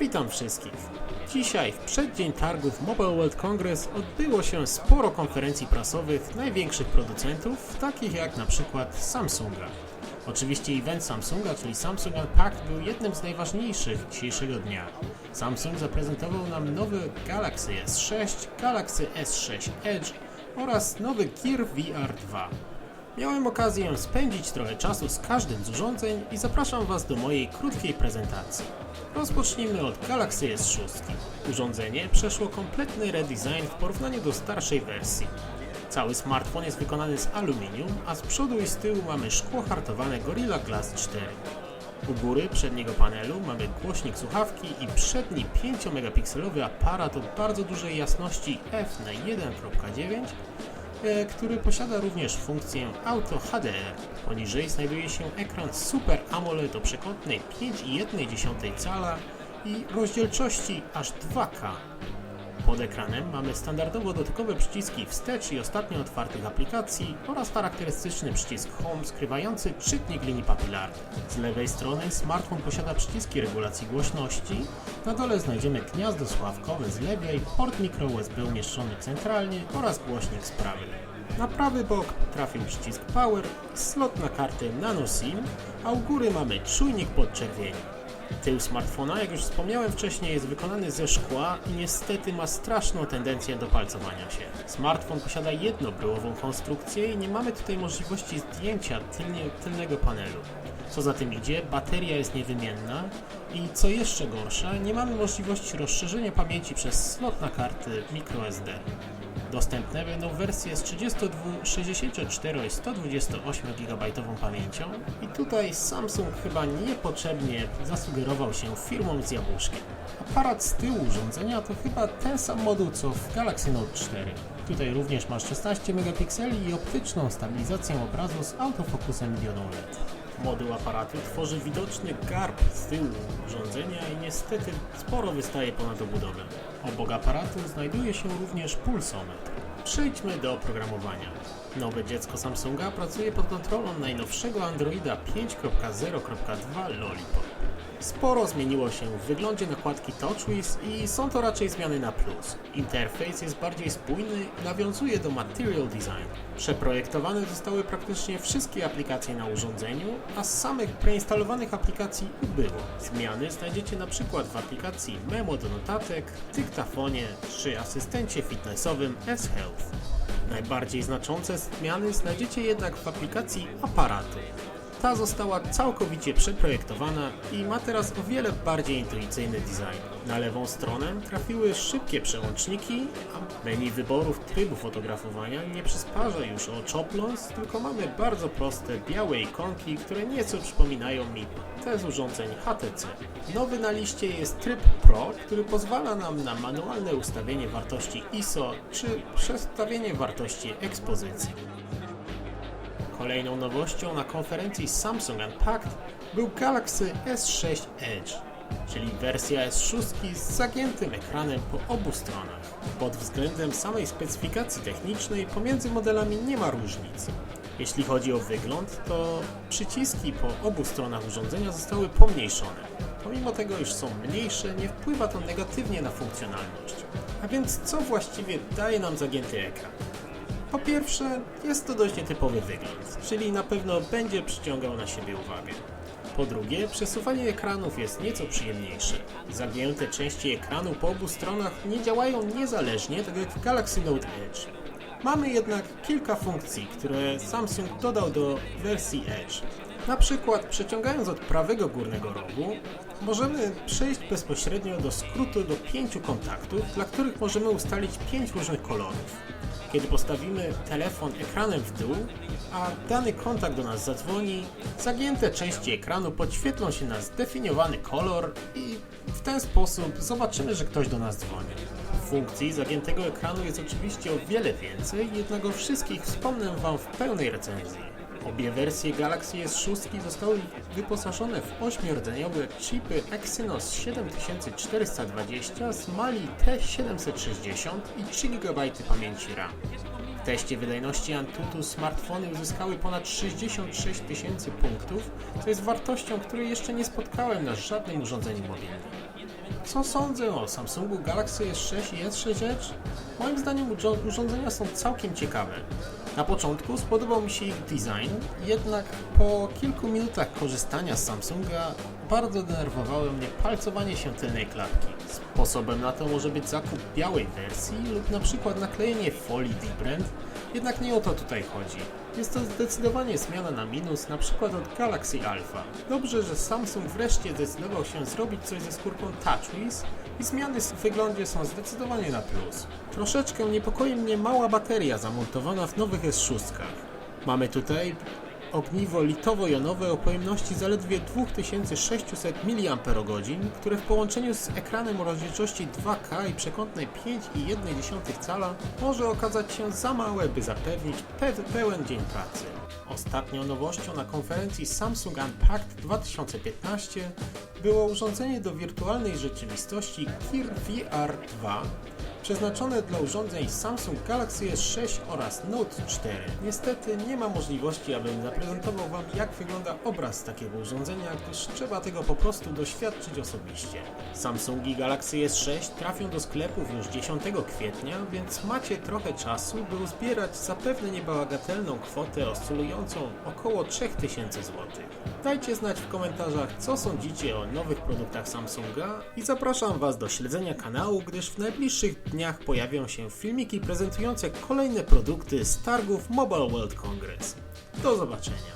Witam wszystkich. Dzisiaj, w przeddzień targów Mobile World Congress, odbyło się sporo konferencji prasowych największych producentów, takich jak przykład Samsunga. Oczywiście event Samsunga, czyli Samsung Unpacked, był jednym z najważniejszych dzisiejszego dnia. Samsung zaprezentował nam nowy Galaxy S6, Galaxy S6 Edge oraz nowy Gear VR 2. Miałem okazję spędzić trochę czasu z każdym z urządzeń i zapraszam Was do mojej krótkiej prezentacji. Rozpocznijmy od Galaxy S6. Urządzenie przeszło kompletny redesign w porównaniu do starszej wersji. Cały smartfon jest wykonany z aluminium, a z przodu i z tyłu mamy szkło hartowane Gorilla Glass 4. U góry przedniego panelu mamy głośnik słuchawki i przedni 5-megapikselowy aparat o bardzo dużej jasności f na 1.9 e, który posiada również funkcję Auto HDR. Poniżej znajduje się ekran Super AMOLED o przekątnej 5,1 cala i rozdzielczości aż 2K. Pod ekranem mamy standardowo dotykowe przyciski wstecz i ostatnio otwartych aplikacji oraz charakterystyczny przycisk Home skrywający czytnik linii papilarnych. Z lewej strony smartfon posiada przyciski regulacji głośności, na dole znajdziemy gniazdo słuchawkowe z lewej, port micro USB umieszczony centralnie oraz głośnik z prawej. Na prawy bok trafił przycisk Power, slot na kartę Nano SIM, a u góry mamy czujnik podczerwieni. Tył smartfona, jak już wspomniałem wcześniej, jest wykonany ze szkła i niestety ma straszną tendencję do palcowania się. Smartfon posiada jednobryłową konstrukcję i nie mamy tutaj możliwości zdjęcia tylnie, tylnego panelu. Co za tym idzie, bateria jest niewymienna i co jeszcze gorsze, nie mamy możliwości rozszerzenia pamięci przez slot na karty microSD. Dostępne będą wersje z 32, 64 i 128 GB pamięcią i tutaj Samsung chyba niepotrzebnie zasugerował się firmą z jabłuszkiem. Aparat z tyłu urządzenia to chyba ten sam moduł co w Galaxy Note 4. Tutaj również ma 16 megapikseli i optyczną stabilizację obrazu z autofokusem diodą LED. Moduł aparatu tworzy widoczny garb z tyłu urządzenia i niestety sporo wystaje ponad obudowę. Obok aparatu znajduje się również pulsometr. Przejdźmy do oprogramowania. Nowe dziecko Samsunga pracuje pod kontrolą najnowszego Androida 5.0.2 Lollipop. Sporo zmieniło się w wyglądzie nakładki TouchWiz i są to raczej zmiany na plus. Interfejs jest bardziej spójny i nawiązuje do Material Design. Przeprojektowane zostały praktycznie wszystkie aplikacje na urządzeniu, a z samych preinstalowanych aplikacji ubyło. Zmiany znajdziecie na przykład w aplikacji Memo do notatek, dyktafonie czy asystencie fitnessowym S-Health. Najbardziej znaczące zmiany znajdziecie jednak w aplikacji aparatu. Ta została całkowicie przeprojektowana i ma teraz o wiele bardziej intuicyjny design. Na lewą stronę trafiły szybkie przełączniki, a menu wyborów trybu fotografowania nie przysparza już o choplons, tylko mamy bardzo proste białe ikonki, które nieco przypominają mi te z urządzeń HTC. Nowy na liście jest tryb Pro, który pozwala nam na manualne ustawienie wartości ISO czy przestawienie wartości ekspozycji. Kolejną nowością na konferencji Samsung Unpacked był Galaxy S6 Edge, czyli wersja S6 z zagiętym ekranem po obu stronach. Pod względem samej specyfikacji technicznej pomiędzy modelami nie ma różnic. Jeśli chodzi o wygląd, to przyciski po obu stronach urządzenia zostały pomniejszone. Pomimo tego, iż są mniejsze, nie wpływa to negatywnie na funkcjonalność. A więc co właściwie daje nam zagięty ekran? Po pierwsze, jest to dość nietypowy wygląd, czyli na pewno będzie przyciągał na siebie uwagę. Po drugie, przesuwanie ekranów jest nieco przyjemniejsze. Zagięte części ekranu po obu stronach nie działają niezależnie, tak jak w Galaxy Note Edge. Mamy jednak kilka funkcji, które Samsung dodał do wersji Edge. Na przykład przeciągając od prawego górnego rogu, możemy przejść bezpośrednio do skrótu do pięciu kontaktów, dla których możemy ustalić pięć różnych kolorów. Kiedy postawimy telefon ekranem w dół, a dany kontakt do nas zadzwoni, zagięte części ekranu podświetlą się na zdefiniowany kolor i w ten sposób zobaczymy, że ktoś do nas dzwoni. Funkcji zagiętego ekranu jest oczywiście o wiele więcej, jednak o wszystkich wspomnę Wam w pełnej recenzji. Obie wersje Galaxy S6 zostały wyposażone w 8-rdzeniowe chipy Exynos 7420 z Mali T760 i 3 GB pamięci RAM. W teście wydajności Antutu smartfony uzyskały ponad 66 tysięcy punktów, co jest wartością, której jeszcze nie spotkałem na żadnym urządzeniu mobilnym. Co sądzę o Samsungu Galaxy S6 i S6 Edge? Moim zdaniem urządzenia są całkiem ciekawe. Na początku spodobał mi się ich design, jednak po kilku minutach korzystania z Samsunga bardzo denerwowało mnie palcowanie się tylnej klapki. Sposobem na to może być zakup białej wersji lub na przykład naklejenie folii Different, jednak nie o to tutaj chodzi. Jest to zdecydowanie zmiana na minus, na przykład od Galaxy Alpha. Dobrze, że Samsung wreszcie zdecydował się zrobić coś ze skórką TouchWiz i zmiany w wyglądzie są zdecydowanie na plus. Troszeczkę niepokoi mnie mała bateria zamontowana w nowych S6. Mamy tutaj ogniwo litowo-jonowe o pojemności zaledwie 2600 mAh, które w połączeniu z ekranem o rozdzielczości 2K i przekątnej 5,1 cala może okazać się za małe, by zapewnić pe pełen dzień pracy. Ostatnią nowością na konferencji Samsung Unpacked 2015 było urządzenie do wirtualnej rzeczywistości Gear VR 2, przeznaczone dla urządzeń Samsung Galaxy S6 oraz Note 4. Niestety nie ma możliwości, abym zaprezentował Wam jak wygląda obraz takiego urządzenia, gdyż trzeba tego po prostu doświadczyć osobiście. Samsungi Galaxy S6 trafią do sklepów już 10 kwietnia, więc macie trochę czasu, by uzbierać zapewne niebagatelną kwotę oscylującą około 3000 zł. Dajcie znać w komentarzach, co sądzicie o nowych produktach Samsunga i zapraszam Was do śledzenia kanału, gdyż w najbliższych dniach pojawią się filmiki prezentujące kolejne produkty z targów Mobile World Congress. Do zobaczenia.